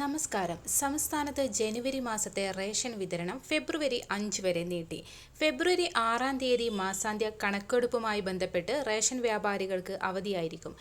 നമസ്കാരം. സംസ്ഥാനത്ത് ജനുവരി മാസത്തെ റേഷൻ വിതരണം ഫെബ്രുവരി അഞ്ച് വരെ നീട്ടി. ഫെബ്രുവരി ആറാം തീയതി മാസാന്ത്യ കണക്കെടുപ്പുമായി ബന്ധപ്പെട്ട് റേഷൻ വ്യാപാരികൾക്ക് അവധിയായിരിക്കും.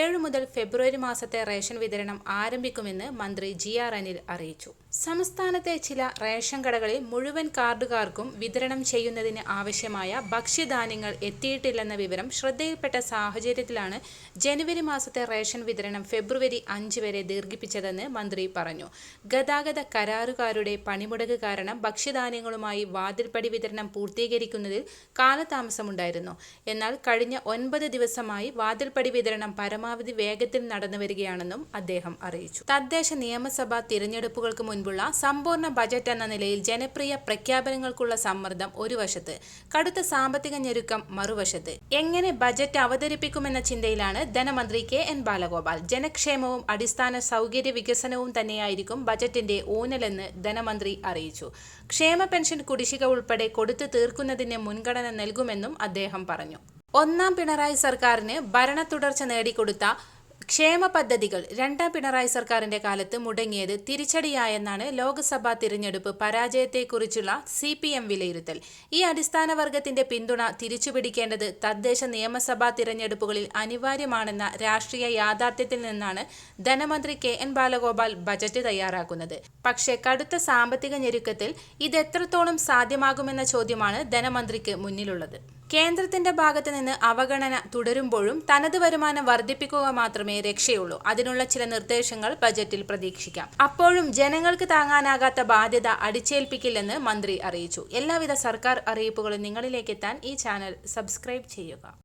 ഏഴ് മുതൽ ഫെബ്രുവരി മാസത്തെ റേഷൻ വിതരണം ആരംഭിക്കുമെന്ന് മന്ത്രി ജി ആർ അനിൽ അറിയിച്ചു. സംസ്ഥാനത്തെ ചില റേഷൻ കടകളിൽ മുഴുവൻ കാർഡുകാർക്കും വിതരണം ചെയ്യുന്നതിന് ആവശ്യമായ ഭക്ഷ്യധാന്യങ്ങൾ എത്തിയിട്ടില്ലെന്ന വിവരം ശ്രദ്ധയിൽപ്പെട്ട സാഹചര്യത്തിലാണ് ജനുവരി മാസത്തെ റേഷൻ വിതരണം ഫെബ്രുവരി അഞ്ച് വരെ ദീർഘിപ്പിച്ചതെന്ന് മന്ത്രി പറഞ്ഞു. ഗതാഗത കരാറുകാരുടെ പണിമുടക്ക് കാരണം ഭക്ഷ്യധാന്യങ്ങളുമായി വാതിൽപ്പടി വിതരണം പൂർത്തീകരിക്കുന്നതിൽ കാലതാമസമുണ്ടായിരുന്നു. എന്നാൽ കഴിഞ്ഞ ഒൻപത് ദിവസമായി വാതിൽപ്പടി വിതരണം പരമാവധി വേഗത്തിൽ നടന്നുവരികയാണെന്നും അദ്ദേഹം അറിയിച്ചു. തദ്ദേശ നിയമസഭാ തിരഞ്ഞെടുപ്പുകൾക്ക് മുൻപുള്ള സമ്പൂർണ ബജറ്റ് എന്ന നിലയിൽ ജനപ്രിയ പ്രഖ്യാപനങ്ങൾക്കുള്ള സമ്മർദ്ദം ഒരു വശത്ത് കടുത്ത സാമ്പത്തിക ഞെരുക്കം മറുവശത്ത്. എങ്ങനെ ബജറ്റ് അവതരിപ്പിക്കുമെന്ന ചിന്തയിലാണ് ധനമന്ത്രി കെ എൻ ബാലഗോപാൽ. ജനക്ഷേമവും അടിസ്ഥാന സൗകര്യ വികസനവും തന്നെയായിരിക്കും ബജറ്റിന്റെ ഊന്നലെന്ന് ധനമന്ത്രി അറിയിച്ചു. ക്ഷേമ പെൻഷൻ കുടിശ്ശിക ഉൾപ്പെടെ കൊടുത്തു തീർക്കുന്നതിന് മുൻഗണന നൽകുമെന്നും അദ്ദേഹം പറഞ്ഞു. ഒന്നാം പിണറായി സർക്കാരിന് ഭരണ തുടർച്ച നേടിക്കൊടുത്ത ക്ഷേമ പദ്ധതികൾ രണ്ടാം പിണറായി സർക്കാരിന്റെ കാലത്ത് മുടങ്ങിയത് തിരിച്ചടിയായെന്നാണ് ലോക്സഭാ തിരഞ്ഞെടുപ്പ് പരാജയത്തെക്കുറിച്ചുള്ള സി പി എം വിലയിരുത്തൽ. ഈ അടിസ്ഥാന വർഗത്തിന്റെ പിന്തുണ തിരിച്ചുപിടിക്കേണ്ടത് തദ്ദേശ നിയമസഭാ തിരഞ്ഞെടുപ്പുകളിൽ അനിവാര്യമാണെന്ന രാഷ്ട്രീയ യാഥാർത്ഥ്യത്തിൽ നിന്നാണ് ധനമന്ത്രി കെ എൻ ബാലഗോപാൽ ബജറ്റ് തയ്യാറാക്കുന്നത്. പക്ഷേ കടുത്ത സാമ്പത്തിക ഞെരുക്കത്തിൽ ഇത് ഇതെത്രത്തോളം സാധ്യമാകുമെന്ന ചോദ്യമാണ് ധനമന്ത്രിക്ക് മുന്നിലുള്ളത്. കേന്ദ്രത്തിന്റെ ഭാഗത്ത് നിന്ന് അവഗണന തുടരുമ്പോഴും തനത് വരുമാനം വർദ്ധിപ്പിക്കുക മാത്രമേ രക്ഷയുള്ളൂ. അതിനുള്ള ചില നിർദ്ദേശങ്ങൾ ബജറ്റിൽ പ്രതീക്ഷിക്കാം. അപ്പോഴും ജനങ്ങൾക്ക് താങ്ങാനാകാത്ത ബാധ്യത അടിച്ചേൽപ്പിക്കില്ലെന്ന് മന്ത്രി അറിയിച്ചു. എല്ലാവിധ സർക്കാർ അറിയിപ്പുകളും നിങ്ങളിലേക്ക് എത്താൻ ഈ ചാനൽ സബ്സ്ക്രൈബ് ചെയ്യുക.